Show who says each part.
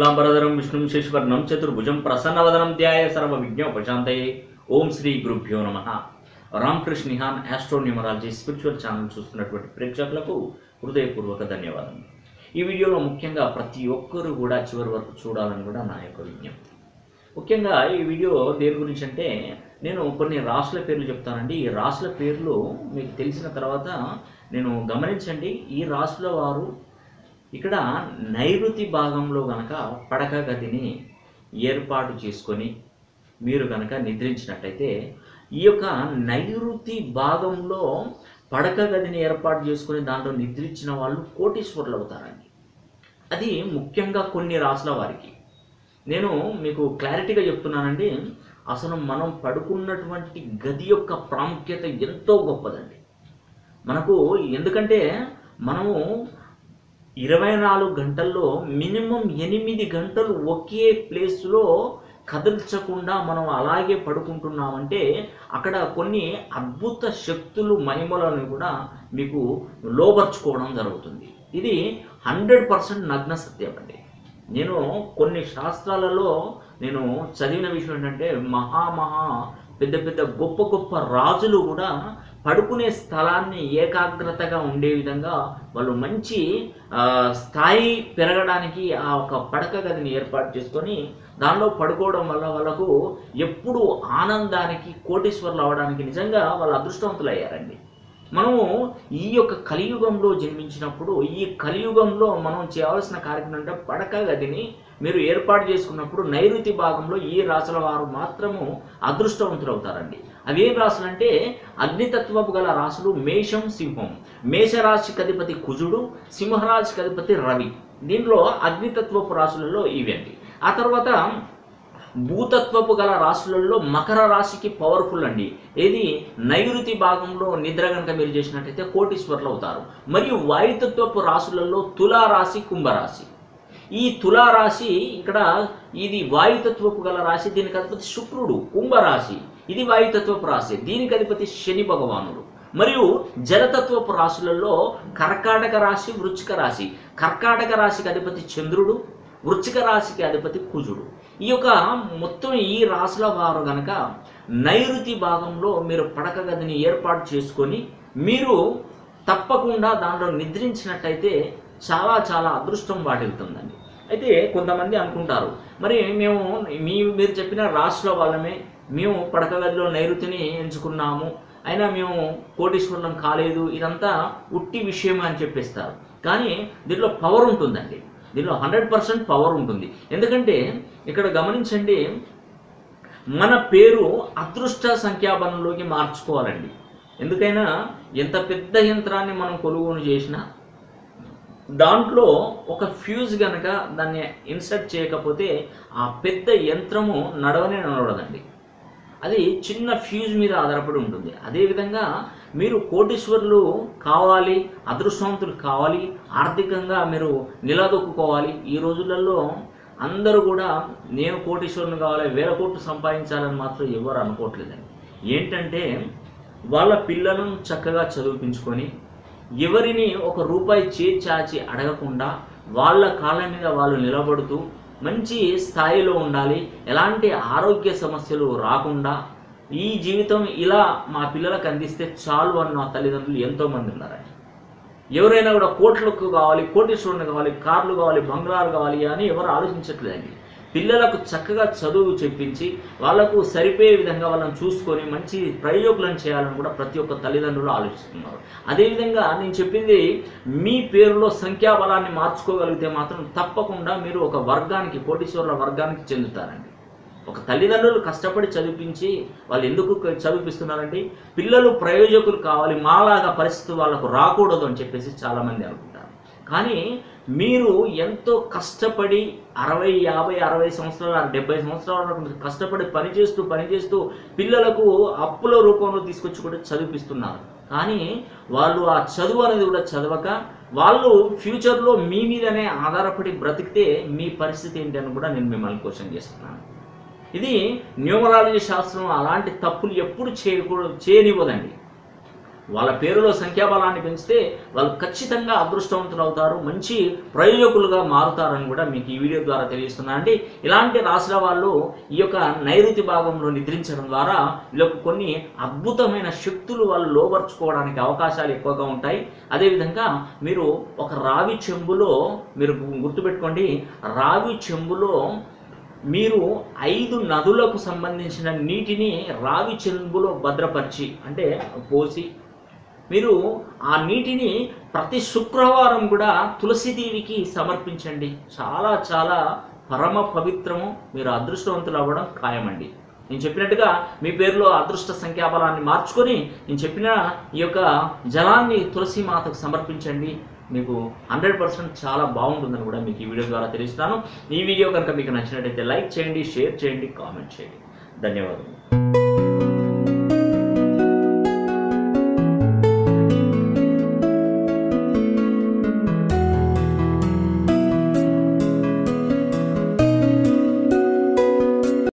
Speaker 1: శుక్లాంబరధరం విష్ణుం శశివర్ణం చతుర్భుజం ప్రసన్నవదనం ధ్యాయ సర్వ విజ్ఞోపశాంతయే ఓం శ్రీ గురుభ్యో నమ. Ramakrishna Nihan astro numerology spiritual channel చూస్తున్నటువంటి ప్రేక్షకులకు హృదయపూర్వక ధన్యవాదం ఈ వీడియోలో ముఖ్యంగా ప్రతి ఒక్కరూ కూడా చివరి వరకు చూడాలని కూడా నా యొక్క విజ్ఞప్తి. ముఖ్యంగా ఈ వీడియో దేని గురించి అంటే నేను కొన్ని రాసుల పేర్లు చెప్తానండి. ఈ రాసుల పేర్లు మీకు తెలిసిన తర్వాత నేను గమనించండి. ఈ రాసుల వారు ఇక్కడ నైరుతి భాగంలో గనక పడక గదిని ఏర్పాటు చేసుకొని మీరు గనక నిద్రించినట్టయితే ఈ యొక్క నైరుతి భాగంలో పడక గదిని ఏర్పాటు చేసుకొని దాంట్లో నిద్రించిన వాళ్ళు కోటీశ్వరులు అవుతారండి. అది ముఖ్యంగా కొన్ని రాసుల వారికి. నేను మీకు క్లారిటీగా చెప్తున్నానండి అసలు మనం పడుకున్నటువంటి గది యొక్క ప్రాముఖ్యత ఎంతో గొప్పదండి. మనకు ఎందుకంటే మనము ఇరవై నాలుగు గంటల్లో మినిమం ఎనిమిది గంటలు ఒకే ప్లేస్లో కదల్చకుండా మనం అలాగే పడుకుంటున్నామంటే అక్కడ కొన్ని అద్భుత శక్తులు మహిమలను కూడా మీకు లోపరుచుకోవడం జరుగుతుంది. ఇది హండ్రెడ్ పర్సెంట్ నగ్న సత్యం అండి. నేను కొన్ని శాస్త్రాలలో నేను చదివిన విషయం ఏంటంటే మహా మహా పెద్ద పెద్ద గొప్ప గొప్ప రాజులు కూడా పడుకునే స్థలాన్ని ఏకాగ్రతగా ఉండే విధంగా వాళ్ళు మంచి స్థాయి పెరగడానికి ఆ ఒక పడక గదిని ఏర్పాటు చేసుకొని దానిలో పడుకోవడం వల్ల వాళ్ళకు ఎప్పుడు ఆనందానికి కోటీశ్వర్లు అవడానికి నిజంగా వాళ్ళు అదృష్టవంతులు అయ్యారండి మనము ఈ యొక్క కలియుగంలో జన్మించినప్పుడు ఈ కలియుగంలో మనం చేయవలసిన కార్యక్రమం అంటే పడక గదిని మీరు ఏర్పాటు చేసుకున్నప్పుడు నైరుతి భాగంలో ఈ రాసుల వారు మాత్రము అదృష్టవంతులు అవుతారండి అవి ఏం రాసులు అంటే అగ్నితత్వపు గల రాసులు మేషం సింహం. మేషరాశికి అధిపతి కుజుడు సింహరాశికి అధిపతి రవి. దీనిలో అగ్నితత్వపు రాశులలో అండి. ఆ తర్వాత భూతత్వపు గల రాశులలో మకర రాశికి పవర్ఫుల్ అండి. ఏది? నైరుతి భాగంలో నిద్ర కనుక మీరు చేసినట్టయితే కోటీశ్వర్లు అవుతారు. మరియు వాయుతత్వపు రాశులలో తులారాశి కుంభరాశి. ఈ తులారాశి ఇక్కడ ఇది వాయుతత్వపు గల రాశి దీనికి అధిపతి శుక్రుడు కుంభరాశి. ఇది వాయుతత్వపు రాశి దీనికి అధిపతి శని భగవానుడు. మరియు జలతత్వపు రాశులలో కర్కాటక రాశి వృచ్చిక రాశి. కర్కాటక రాశికి అధిపతి చంద్రుడు వృచ్చిక రాశికి అధిపతి కుజుడు. ఈ యొక్క మొత్తం ఈ రాశుల వారు గనక నైరుతి భాగంలో మీరు పడక గదిని ఏర్పాటు చేసుకొని మీరు తప్పకుండా దాంట్లో నిద్రించినట్టయితే చాలా చాలా అదృష్టం వాటిల్తుందండి. అయితే కొంతమంది అనుకుంటారు మరి మేము మీ మీరు చెప్పిన రాశుల వాళ్ళమే మేము పడక గదిలో నైరుతిని ఎంచుకున్నాము అయినా మేము కోటీశ్వరులం కాలేదు ఇదంతా ఉట్టి విషయం అని చెప్పేస్తారు. కానీ దీంట్లో పవర్ ఉంటుందండి. దీనిలో హండ్రెడ్ పర్సెంట్ పవర్ ఉంటుంది. ఎందుకంటే ఇక్కడ గమనించండి మన పేరు అదృష్ట సంఖ్యాబలంలోకి మార్చుకోవాలండి. ఎందుకైనా ఎంత పెద్ద యంత్రాన్ని మనం కొనుగోలు చేసినా దాంట్లో ఒక ఫ్యూజ్ కనుక దాన్ని ఇన్సర్ట్ చేయకపోతే ఆ పెద్ద యంత్రము నడవనే నడవదండి. అది చిన్న ఫ్యూజ్ మీద ఆధారపడి ఉంటుంది. అదేవిధంగా మీరు కోటీశ్వరులు కావాలి అదృష్టవంతులు కావాలి ఆర్థికంగా మీరు నిలదొక్కుకోవాలి. ఈ రోజులలో అందరూ కూడా నేను కోటీశ్వరుని కావాలి వేల కోట్లు సంపాదించాలని మాత్రం ఎవరు అనుకోవట్లేదండి. ఏంటంటే వాళ్ళ పిల్లలను చక్కగా చదివించుకొని ఎవరిని ఒక రూపాయి చేచాచి అడగకుండా వాళ్ళ కాళ్ళ మీద వాళ్ళు నిలబడుతూ మంచి స్థాయిలో ఉండాలి. ఎలాంటి ఆరోగ్య సమస్యలు రాకుండా ఈ జీవితం ఇలా మా పిల్లలకు అందిస్తే చాలు అన్న తల్లిదండ్రులు ఎంతోమంది ఉన్నారండి. ఎవరైనా కూడా కోట్లకు కావాలి కోటీశ్వరుని కావాలి కార్లు కావాలి బంగ్లాలు కావాలి అని ఎవరు ఆలోచించట్లేదండి. పిల్లలకు చక్కగా చదువు చెప్పించి వాళ్ళకు సరిపోయే విధంగా వాళ్ళని చూసుకొని మంచి ప్రయోగులను చేయాలని కూడా ప్రతి ఒక్క తల్లిదండ్రులు ఆలోచిస్తున్నారు. అదేవిధంగా నేను చెప్పింది మీ పేరులో సంఖ్యాబలాన్ని మార్చుకోగలిగితే మాత్రం తప్పకుండా మీరు ఒక వర్గానికి కోటీశ్వరుల వర్గానికి చెందుతారండి. ఒక తల్లిదండ్రులు కష్టపడి చదివించి వాళ్ళు ఎందుకు చదివిపిస్తున్నారండి? పిల్లలు ప్రయోజకులు కావాలి మాలాగా పరిస్థితి వాళ్ళకు రాకూడదు అని చెప్పేసి చాలామంది అనుకుంటారు. కానీ మీరు ఎంతో కష్టపడి అరవై యాభై అరవై సంవత్సరాల డెబ్బై సంవత్సరాల కష్టపడి పనిచేస్తూ పనిచేస్తూ పిల్లలకు అప్పుల రూపంలో తీసుకొచ్చి కూడా చదివిపిస్తున్నారు. కానీ వాళ్ళు ఆ చదువు అనేది కూడా చదవక వాళ్ళు ఫ్యూచర్లో మీ మీదనే ఆధారపడి బ్రతికితే మీ పరిస్థితి ఏంటి అని కూడా నేను మిమ్మల్ని క్వశ్చన్ చేస్తున్నాను. ఇది న్యూమరాలజీ శాస్త్రం అలాంటి తప్పులు ఎప్పుడు చేయకూడదు చేయనివ్వదండి. వాళ్ళ పేరులో సంఖ్యాబలాన్ని పెంచితే వాళ్ళు ఖచ్చితంగా అదృష్టవంతులు అవుతారు మంచి ప్రయోజకులుగా మారుతారని కూడా మీకు ఈ వీడియో ద్వారా తెలియజేస్తున్నానండి. ఇలాంటి రాశుల వాళ్ళు ఈ యొక్క నైరుతి భాగంలో నిద్రించడం ద్వారా వీళ్ళకు కొన్ని అద్భుతమైన శక్తులు వాళ్ళు లోపరుచుకోవడానికి అవకాశాలు ఎక్కువగా ఉంటాయి. అదేవిధంగా మీరు ఒక రావి చెంబులో మీరు గుర్తుపెట్టుకోండి రావి చెంబులో మీరు ఐదు నదులకు సంబంధించిన నీటిని రావి చెంబులో భద్రపరిచి అంటే పోసి మీరు ఆ నీటిని ప్రతి శుక్రవారం కూడా తులసిదేవికి సమర్పించండి. చాలా చాలా పరమ పవిత్రము మీరు అదృష్టవంతులు అవ్వడం ఖాయమండి. నేను చెప్పినట్టుగా మీ పేరులో అదృష్ట సంఖ్యాబలాన్ని మార్చుకొని నేను చెప్పిన ఈ యొక్క జలాన్ని తులసి మాతకు సమర్పించండి. మీకు హండ్రెడ్ పర్సెంట్ చాలా బాగుంటుందని కూడా మీకు ఈ వీడియో ద్వారా తెలుస్తున్నాను ఈ వీడియో కనుక మీకు నచ్చినట్టయితే లైక్ చేయండి షేర్ చేయండి కామెంట్ చేయండి. ధన్యవాదాలు